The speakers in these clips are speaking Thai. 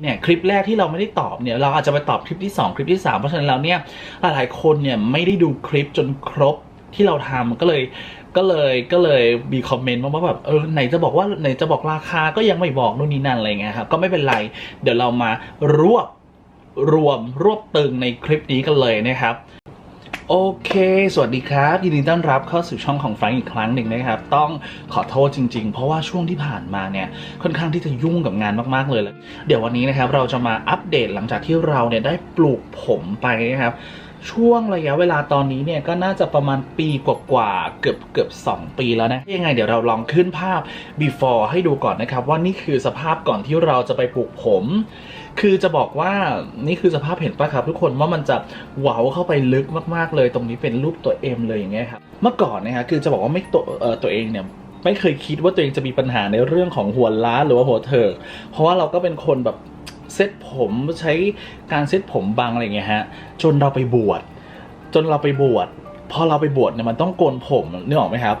เนี่ยคลิปแรกที่เราไม่ได้ตอบเนี่ยเราอาจจะไปตอบคลิปที่ 2 คลิปที่ 3 เพราะฉะนั้นแล้วเนี่ยหลายๆคนเนี่ยไม่ได้ดูคลิปจนครบที่เราทำก็เลยก็เลยก็เลยมีคอมเมนต์มาว่าแบบเออไหนจะบอกว่าไหนจะบอกราคาก็ยังไม่บอกนู่นนี่นั่นอะไรเงี้ยครับก็ไม่เป็นไร เดี๋ยวเรามารวบรวมรวบตึงในคลิปนี้กันเลยนะครับ โอเค สวัสดีครับ ยินดีต้อนรับเข้าสู่ช่องของแฟรงค์อีกครั้งหนึ่งนะครับ ต้องขอโทษจริง ๆ เพราะว่าช่วงที่ผ่านมาเนี่ย ค่อนข้างที่จะยุ่งกับงานมากๆเลยแล้วเดี๋ยววันนี้นะครับ เราจะมาอัปเดตหลังจากที่เราเนี่ยได้ปลูกผมไปนะครับ ช่วงระยะเวลาตอนนี้เนี่ยก็น่าจะประมาณปีกว่าๆเกือบเกือบ2 ปีแล้วนะยังไงเดี๋ยวเราลองขึ้นภาพ before ให้ดูก่อนนะครับ ว่านี่คือสภาพก่อนที่เราจะไปปลูกผม คือจะบอกว่านี่คือสภาพเห็นปะครับทุกคนว่ามันจะเหวาเข้าไปลึกมากๆเลย ตรงนี้เป็นรูปตัว M เลยอย่างเงี้ยครับเมื่อก่อนนะฮะคือจะบอกว่าไม่ตัวเออตัวเองเนี่ยไม่เคยคิดว่าตัวเองจะมีปัญหาในเรื่องของหัวล้าหรือว่าหัวเถิกเพราะว่าเราก็เป็นคนแบบ เซ็ตผมใช้การเซ็ตผมบางอะไรเงี้ยฮะจนเราไปบวชจนเราไปบวชพอเราไปบวชเนี่ยมันต้องโกนผมนึกออกไหมครับ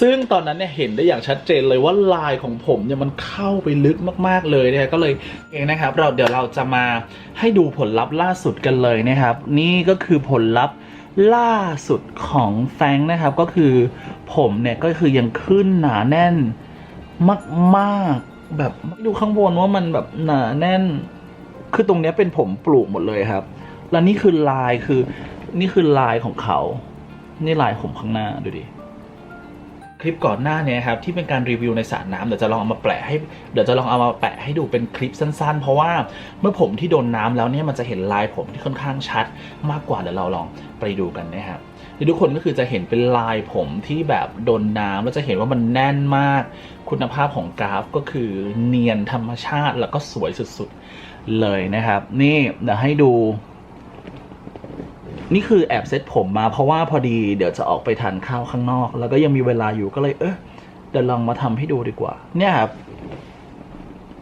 ซึ่งตอนนั้นเนี่ยเห็นได้อย่างชัดเจนเลยว่าลายของผมเนี่ยมันเข้าไปลึกมากๆเลยนะก็เลยเองนะครับ เราเดี๋ยวเราจะมาให้ดูผลลัพธ์ล่าสุดกันเลยนะครับ นี่ก็คือผลลัพธ์ล่าสุดของแฟงนะครับก็คือผมเนี่ยก็คือยังขึ้นหนาแน่นมากๆ แบบดูข้างบนว่ามันแบบหนาแน่น คือตรงเนี้ยเป็นผมปลูกหมดเลยครับ แล้วนี่คือลายคือ นี่คือลายของเขา นี่ลายผมข้างหน้าดูดิ คลิปก่อนหน้าเนี้ครับที่เป็นการรีวิวในสระน้ำเดี๋ยวจะลองเอามาแปะให้เดี๋ยวจะลองเอามาแปะให้ดูเป็นคลิปสั้นๆ เพราะว่าเมื่อผมที่โดนน้ำแล้วเนี่ยมันจะเห็นลายผมที่ค่อนข้างชัดมากกว่าเดี๋ยวเราลองไปดูกันนะครับทุกคนก็คือจะเห็นเป็นลายผมที่แบบโดนน้ำแล้วจะเห็นว่ามันแน่นมาก คุณภาพของกราฟก็คือเนียนธรรมชาติแล้วก็สวยสุดๆเลยนะครับ นี่เดี๋ยวให้ดู นี่คือแอบเซ็ตผมมาเพราะว่าพอดีเดี๋ยวจะออกไปทานข้าวข้างนอก แล้วก็ยังมีเวลาอยู่ก็เลย เออเดี๋ยวลองมาทำให้ดูดีกว่า เนี่ยครับ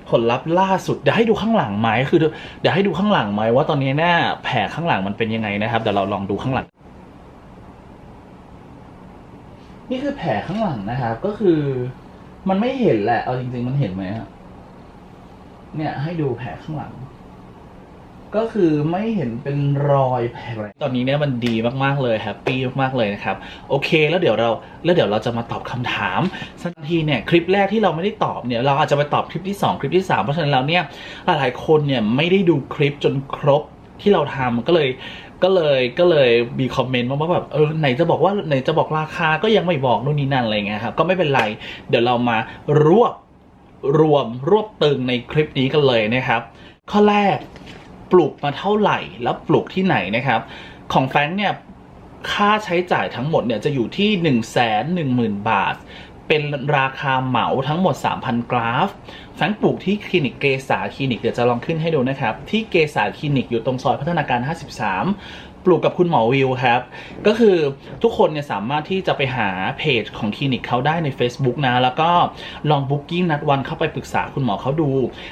ผลลัพธ์ล่าสุดเดี๋ยวให้ดูข้างหลังไหมคือเดี๋ยวให้ดูข้างหลังไหมว่าตอนนี้เนี่ยแผลข้างหลังมันเป็นยังไงนะครับเดี๋ยวเราลองดูข้างหลัง นี่คือแผลข้างหลังนะครับ ก็คือ มันไม่เห็นแหละ เอาจริง ๆ มันเห็นไหมอะเนี่ย ให้ดูแผลข้างหลัง ก็คือไม่เห็นเป็นรอยแผลอะไรตอนนี้เนี่ยมันดีมากๆเลยแฮปปี้มากๆเลยนะครับโอเค แล้วเดี๋ยวเราแล้วเดี๋ยวเราจะมาตอบคำถามสักทีเนี่ยคลิปแรกที่เราไม่ได้ตอบเนี่ยเราอาจจะไปตอบคลิปที่ 2 คลิปที่ 3 เพราะฉะนั้นแล้วเนี่ยหลายๆคนเนี่ยไม่ได้ดูคลิปจนครบที่เราทำก็เลยก็เลยก็เลยมีคอมเมนต์มาว่าแบบเออไหนจะบอกว่าไหนจะบอกราคาก็ยังไม่บอกนู่นนี่นั่นอะไรเงี้ยครับก็ไม่เป็นไร เดี๋ยวเรามารวบรวมรวบตึงในคลิปนี้กันเลยนะครับ ข้อแรก ปลูกมาเท่าไหร่ แล้วปลูกที่ไหนนะครับ ของแฟรงค์เนี่ยค่าใช้จ่ายทั้งหมดเนี่ยจะอยู่ที่ 1 1 0 0 0 0 บาท เป็นราคาเหมาทั้งหมด 3,000 กราฟแฟงปลูกที่คลินิกเกษาคลินิกเดี๋ยวจะลองขึ้นให้ดูนะครับ ที่เกษาคลินิกอยู่ตรงซอยพัฒนาการ 53 ปลูกกับคุณหมอวิวครับ ก็คือทุกคนเนี่ยสามารถที่จะไปหาเพจของคลินิกเขาได้ใน Facebook นะ แล้วก็ลองบุ๊กิ้งนัดวันเข้าไปปรึกษาคุณหมอเขาดู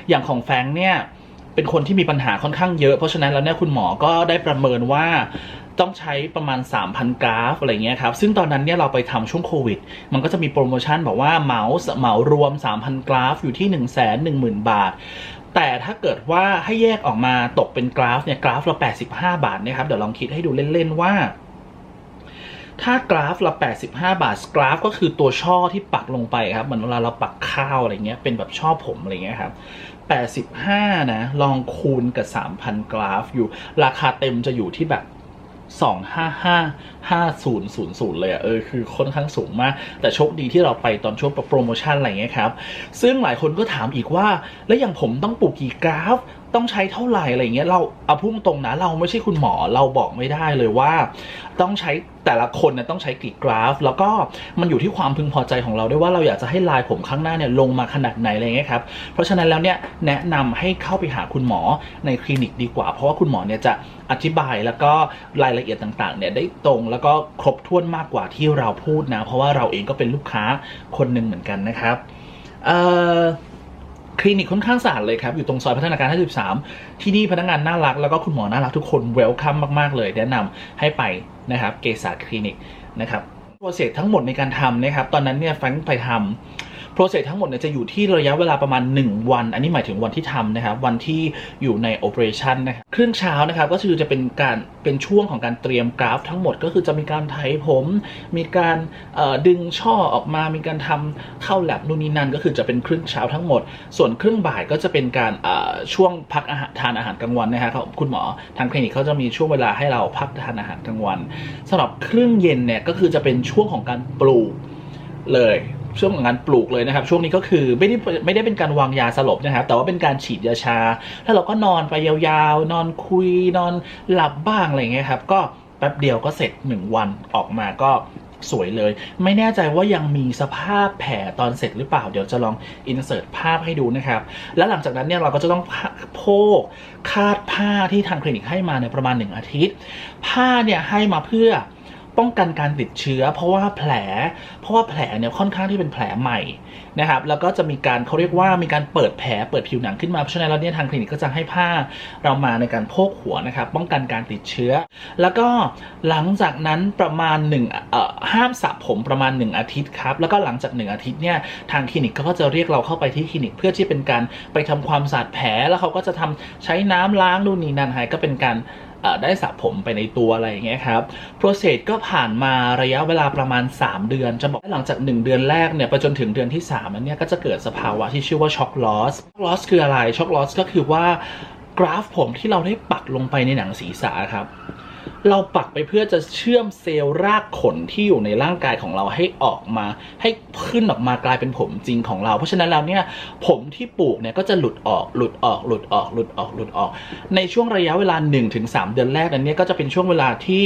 อย่างของแฟงเนี่ย เป็นคนที่มีปัญหาค่อนข้างเยอะเพราะฉะนั้นแล้วเนี่ยคุณหมอก็ได้ประเมินว่าต้องใช้ประมาณ 3,000 กราฟอะไรเงี้ยครับ ซึ่งตอนนั้นเนี่ยเราไปทำช่วงโควิด มันก็จะมีโปรโมชั่นบอกว่าเหมาเหมารวม 3,000 กราฟอยู่ที่ 1 1 0 0 0 0 บาท แต่ถ้าเกิดว่าให้แยกออกมาตกเป็นกราฟเนี่ยกราฟละ85 บาทนะครับ เดี๋ยวลองคิดให้ดูเล่น ๆ ว่า ถ้ากราฟละ 85 บาท กราฟก็คือตัวช่อที่ปักลงไปครับ เหมือนเวลาเราปักข้าวอะไรเงี้ย เป็นแบบช่อผมอะไรเงี้ยครับ 85 นะ ลองคูณกับ 3,000 กราฟอยู่ ราคาเต็มจะอยู่ที่แบบ2555000เลยอะเออคือค่อนข้างสูงมาก แต่โชคดีที่เราไปตอนช่วงโปรโมชั่นอะไรเงี้ยครับ ซึ่งหลายคนก็ถามอีกว่า แล้วอย่างผมต้องปลูกกี่กราฟ ต้องใช้เท่าไหร่อะไรเงี้ยเราเอาพุ่งตรงนะเราไม่ใช่คุณหมอเราบอกไม่ได้เลยว่า ต้องใช้แต่ละคนเนี่ยต้องใช้กี่กราฟ แล้วก็มันอยู่ที่ความพึงพอใจของเราด้วยว่าเราอยากจะให้ลายผมข้างหน้าเนี่ยลงมาขนาดไหนอะไรเงี้ยครับเพราะฉะนั้นแล้วเนี่ยแนะนำให้เข้าไปหาคุณหมอในคลินิกดีกว่า เพราะว่าคุณหมอเนี่ยจะอธิบายแล้วก็รายละเอียดต่างๆเนี่ยได้ตรงแล้วก็ครบถ้วนมากกว่าที่เราพูดนะ เพราะว่าเราเองก็เป็นลูกค้าคนหนึ่งเหมือนกันนะครับเอ่อ คลินิกค่อนข้างสะอาดเลยครับ อยู่ตรงซอยพัฒนาการ 53 ที่นี่พนักงานน่ารัก แล้วก็คุณหมอน่ารักทุกคนเวลคัมมาก ๆ เลย แนะนำให้ไปนะครับเกษาคลินิกนะครับโปรเซสทั้งหมดในการทำนะครับ ตอนนั้นเนี่ยแฟงไปทำ โปรเซสทั้งหมดเนี่ยจะอยู่ที่ระยะเวลาประมาณ 1 วัน อันนี้หมายถึงวันที่ทำนะครับวันที่อยู่ใน operation นนะครับครึ่งเช้านะครับก็คือจะเป็นการเป็นช่วงของการเตรียมกราฟ ทั้งหมดก็คือจะมีการไถผม มีการดึงช่อออกมา มีการทำเข้าแลบนู่นนี่นั่นก็คือจะเป็นครึ่งเช้าทั้งหมด ส่วนครึ่งบ่ายก็จะเป็นการช่วงพักอาหารทานอาหารกลางวันนะฮะเขาคุณหมอทางคลินิกเขาจะมีช่วงเวลาให้เราพักทานอาหารกลางวันสำหรับครึ่งเย็นเนี่ยก็คือจะเป็นช่วงของการปลูกเลย ช่วงของการปลูกเลยนะครับ ช่วงนี้ก็คือไม่ได้ไม่ได้เป็นการวางยาสลบนะครับ แต่ว่าเป็นการฉีดยาชา แล้วเราก็นอนไปยาวๆ นอนคุยนอนหลับบ้างอะไรเงี้ยครับ ก็แป๊บเดียวก็เสร็จหนึ่งวันออกมาก็สวยเลย ไม่แน่ใจว่ายังมีสภาพแผลตอนเสร็จหรือเปล่า เดี๋ยวจะลองอินเสิร์ตภาพให้ดูนะครับ แล้วหลังจากนั้นเนี่ยเราก็จะต้องโพกคาดผ้าที่ทางคลินิกให้มาในประมาณ 1 อาทิตย์ ผ้าเนี่ยให้มาเพื่อ ป้องกันการติดเชื้อ เพราะว่าแผล เพราะว่าแผลเนี่ยค่อนข้างที่เป็นแผลใหม่นะครับ แล้วก็จะมีการเขาเรียกว่ามีการเปิดแผลเปิดผิวหนังขึ้นมา เพราะฉะนั้นแล้วเนี่ยทางคลินิกก็จะให้ผ้าเรามาในการโพกหัวนะครับ ป้องกันการติดเชื้อ แล้วก็หลังจากนั้นประมาณ1เอ่อห้ามสระผมประมาณ 1 อาทิตย์ครับ แล้วก็หลังจาก 1 อาทิตย์เนี่ยทางคลินิกก็จะเรียกเราเข้าไปที่คลินิก เพื่อที่เป็นการไปทำความสะอาดแผล แล้วเขาก็จะทำใช้น้ำล้างนู่นนี่นั่นให้ก็เป็นการ ได้สระผมไปในตัวอะไรอย่างเงี้ยครับโปรเซสก็ผ่านมาระยะเวลาประมาณ 3 เดือน จะบอกว่าหลังจาก 1 เดือนแรกเนี่ยไปจนถึงเดือนที่3นั้นเนี่ยก็จะเกิดสภาวะที่ชื่อว่าช็อกลอสช็อกลอสคืออะไรช็อกลอสก็คือว่ากราฟผมที่เราได้ปักลงไปในหนังศีรษะครับ เราปักไปเพื่อจะเชื่อมเซลล์รากขนที่อยู่ในร่างกายของเราให้ออกมา ให้ขึ้นออกมากลายเป็นผมจริงของเรา เพราะฉะนั้นแล้วเนี่ยผมที่ปลูกเนี่ยก็จะหลุดออกหลุดออกหลุดออกหลุดออกหลุดออก ในช่วงระยะเวลา 1-3 เดือนแรกนั้นเนี่ยก็จะเป็นช่วงเวลาที่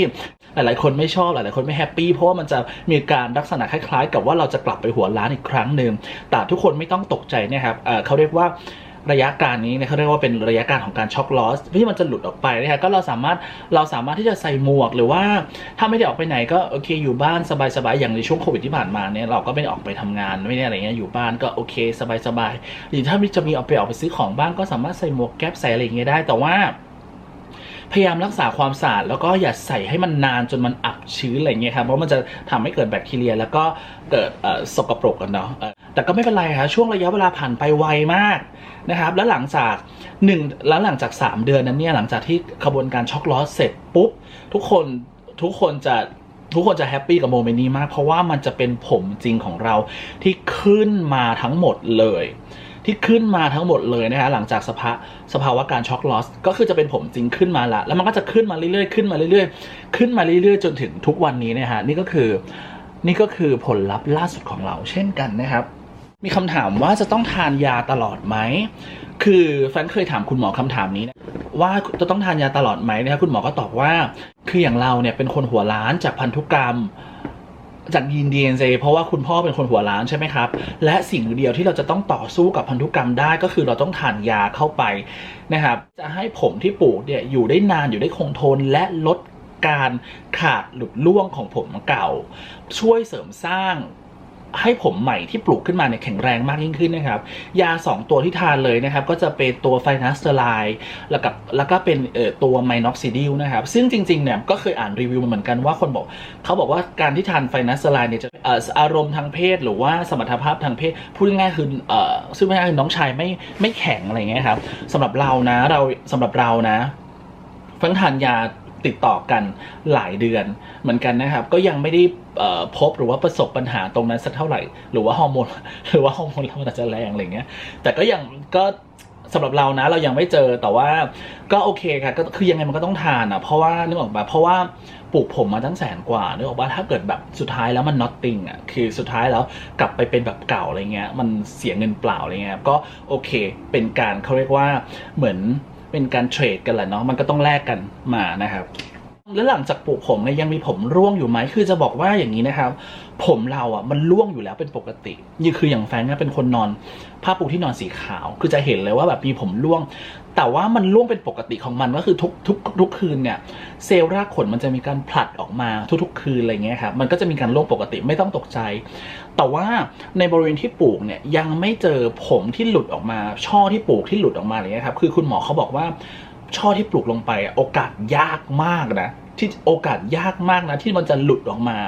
หลาย ๆ คนไม่ชอบหลาย ๆ คนไม่แฮปปี้เพราะว่ามันจะมีการลักษณะคล้าย ๆ กับว่าเราจะกลับไปหัวล้านอีกครั้งหนึ่งแต่ทุกคนไม่ต้องตกใจนะครับเเขาเรียกว่า ระยะการนี้เนี่ยเขาเรียกว่าเป็นระยะการของการช็อกลอสที่มันจะหลุดออกไปนะฮะก็เราสามารถเราสามารถที่จะใส่หมวกหรือว่าถ้าไม่ได้ออกไปไหนก็โอเคอยู่บ้านสบายๆอย่างในช่วงโควิดที่ผ่านมาเนี่ยเราก็ไม่ได้ออกไปทำงานไม่ได้อะไรเงี้ยอยู่บ้านก็โอเคสบายๆหรือถ้าจะมีออกไปออกไปซื้อของบ้างก็สามารถใส่หมวกแก๊ปใส่อะไรอย่างเงี้ยได้แต่ว่า พยายามรักษาความสะอาดแล้วก็อย่าใส่ให้มันนานจนมันอับชื้นอะไรเงี้ยครับเพราะมันจะทำให้เกิดแบคทีเรีย แล้วก็เกิดสกปรกกันเนาะแต่ก็ไม่เป็นไรครับช่วงระยะเวลาผ่านไปไวมากนะครับแล้วหลังจากหนึ่งแล้วหลังจาก 3 เดือนนั้นเนี่ยหลังจากที่ขบวนการช็อกล้อสเสร็จปุ๊บทุกคนทุกคนจะทุกคนจะแฮปปี้กับโมเมนต์นี้มาก เพราะว่ามันจะเป็นผมจริงของเราที่ขึ้นมาทั้งหมดเลย ที่ขึ้นมาทั้งหมดเลยนะฮะหลังจากสภาสภาวะการช็อกลอสก็คือจะเป็นผมจริงขึ้นมาละแล้วมันก็จะขึ้นมาเรื่อยๆขึ้นมาเรื่อยๆ ขึ้นมาเรื่อยๆ จนถึงทุกวันนี้นะฮะนี่ก็คือนี่ก็คือผลลัพธ์ล่าสุดของเราเช่นกันนะครับ มีคำถามว่าจะต้องทานยาตลอดไหมคือแฟนเคยถามคุณหมอคำถามนี้นะว่าจะต้องทานยาตลอดไหมนะครับคุณหมอก็ตอบว่า คืออย่างเราเนี่ยเป็นคนหัวล้านจากพันธุกรรม จากยีน DNA เพราะว่าคุณพ่อเป็นคนหัวล้านใช่ไหมครับ และสิ่งเดียวที่เราจะต้องต่อสู้กับพันธุกรรมได้ก็คือเราต้องทานยาเข้าไปนะครับ จะให้ผมที่ปลูกเนี่ยอยู่ได้นานอยู่ได้คงทนและลดการขาดหลุดร่วงของผมเก่า ช่วยเสริมสร้าง ให้ผมใหม่ที่ปลูกขึ้นมาเนี่ยแข็งแรงมากยิ่งขึ้นนะครับ ยา 2 ตัวที่ทานเลยนะครับ ก็จะเป็นตัวไฟนัสเตอร์ไลแล้วกับแล้วก็เป็นเอ่อตัวไมน็อกซิดิลนะครับ ซึ่งจริงๆเนี่ยก็เคยอ่านรีวิวมาเหมือนกันว่าคนบอก เขาบอกว่าการที่ทานไฟนัสเตอร์ไลเนี่ยจะอารมณ์ทางเพศ หรือว่าสมรรถภาพทางเพศพูดง่ายๆคือเอ่อซึ่งไม่ง่ายๆคือน้องชายไม่ไม่แข็งอะไรเงี้ยครับสำหรับเรานะเราสำหรับเรานะเพิ่งทานยา ติดต่อกันหลายเดือนเหมือนกันนะครับ ก็ยังไม่ได้พบหรือว่าประสบปัญหาตรงนั้นสักเท่าไหร่ หรือว่าฮอร์โมนหรือว่าฮอร์โมนเราอาจจะแรงอะไรเงี้ย แต่ก็ยังก็สำหรับเรานะเรายังไม่เจอแต่ว่าก็โอเคค่ะก็คือยังไงมันก็ต้องทานอะเพราะว่านึกออกปะเพราะว่าปลูกผมมาตั้งแสนกว่านึกออกว่าถ้าเกิดแบบสุดท้ายแล้วมัน nothing อะคือสุดท้ายแล้วกลับไปเป็นแบบเก่าอะไรเงี้ยมันเสียเงินเปล่าอะไรเงี้ยก็โอเคเป็นการเขาเรียกว่าเหมือน เป็นการเทรดกันแหละเนาะมันก็ต้องแลกกันมานะครับ แล้วหลังจากปลูกผมเนี่ยยังมีผมร่วงอยู่ไหมคือจะบอกว่าอย่างนี้นะครับ ผมเราอะมันร่วงอยู่แล้วเป็นปกตินี่คืออย่างแฟนเนี่ยเป็นคนนอนผ้าปูที่นอนสีขาว คือจะเห็นเลยว่าแบบมีผมร่วง แต่ว่ามันร่วงเป็นปกติของมันก็คือทุกทุกทุกคืนเนี่ยเซลล์รากขนมันจะมีการผลัดออกมาทุกๆ คืนอะไรเงี้ยครับมันก็จะมีการร่วงปกติไม่ต้องตกใจ แต่ว่าในบริเวณที่ปลูกเนี่ยยังไม่เจอผมที่หลุดออกมา ช่อที่ปลูกที่หลุดออกมาอะไรเงี้ยครับคือคุณหมอเขาบอกว่าช่อที่ปลูกลงไปโอกาสยากมากนะที่โอกาสยากมากนะที่มันจะหลุดออกมา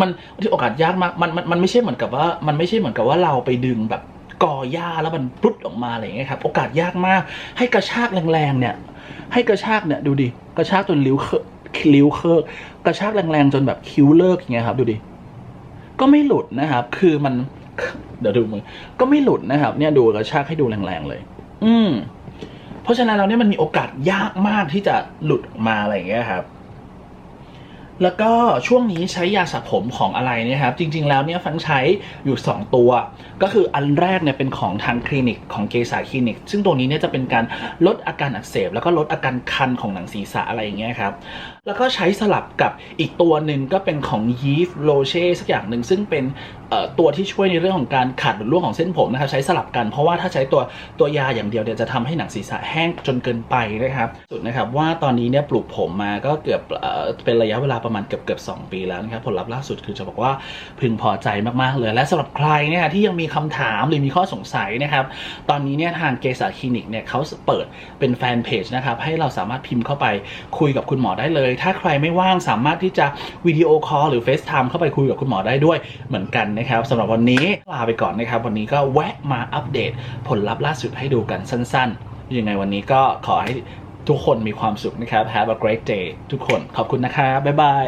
มันที่โอกาสยากมากมันมันมันไม่ใช่เหมือนกับว่า มันไม่ใช่เหมือนกับว่าเราไปดึงแบบ ก่อหญ้าแล้วมันปลุดออกมาอะไรอย่างเงี้ยครับโอกาสยากมาก ให้กระชากแรงๆเนี่ย ให้กระชากเนี่ยดูดิกระชากจนริ้วเคอะริ้วเคอะกระชากแรงๆจนแบบคิ้วเลิกอย่างเงี้ยครับดูดิก็ไม่หลุดนะครับ คือมัน เดี๋ยวดูมือก็ไม่หลุดนะครับ เนี่ยดูกระชากให้ดูแรงๆเลย อืมเพราะฉะนั้นเราเนี่ยมันมีโอกาสยากมากที่จะหลุดออกมาอะไรอย่างเงี้ยครับ แล้วก็ช่วงนี้ใช้ยาสระผมของอะไรเนี่ยครับ จริง ๆ แล้วเนี่ยฟังใช้อยู่ 2 ตัว ก็คืออันแรกเนี่ยเป็นของทางคลินิกของเกษาคลินิก ซึ่งตัวนี้เนี่ยจะเป็นการลดอาการอักเสบ แล้วก็ลดอาการคันของหนังศีรษะอะไรอย่างเงี้ยครับ แล้วก็ใช้สลับกับอีกตัวหนึ่งก็เป็นของยีฟโรเช่สักอย่างหนึ่งซึ่งเป็นตัวที่ช่วยในเรื่องของการขาดหรือร่วงของเส้นผมนะครับใช้สลับกันเพราะว่าถ้าใช้ตัวตัวยาอย่างเดียวเนี่ยจะทำให้หนังศีรษะแห้งจนเกินไปนะครับสุดนะครับว่าตอนนี้เนี่ยปลูกผมมาก็เกือบเอเป็นระยะเวลาประมาณเกือบเกือบสปีแล้วนะครับผลลัพธ์ล่าสุดคือจะบอกว่าพึงพอใจมากๆเลยและสำหรับใครเนี่ยที่ยังมีคำถามหรือมีข้อสงสัยนะครับตอนนี้เนี่ยทางเกษาคลินิกเนี่ยเขาเปิดเป็นแฟนเพจนะครับให้เราสามารถพิมพ์เข้าไปคุยกับคุณหมอได้เลยถ้าใครไม่ว่างสามารถที่จะวิดีโอคอลหรือ FaceTime เข้าไปคุยกับคุณหมอได้ด้วยเหมือนกันนะครับสำหรับวันนี้ลาไปก่อนนะครับ วันนี้ก็แวะมาอัปเดตผลลัพธ์ล่าสุดให้ดูกันสั้นๆ ยังไงวันนี้ก็ขอให้ทุกคนมีความสุขนะครับ Have a great day ทุกคนขอบคุณนะครับบ๊ายบาย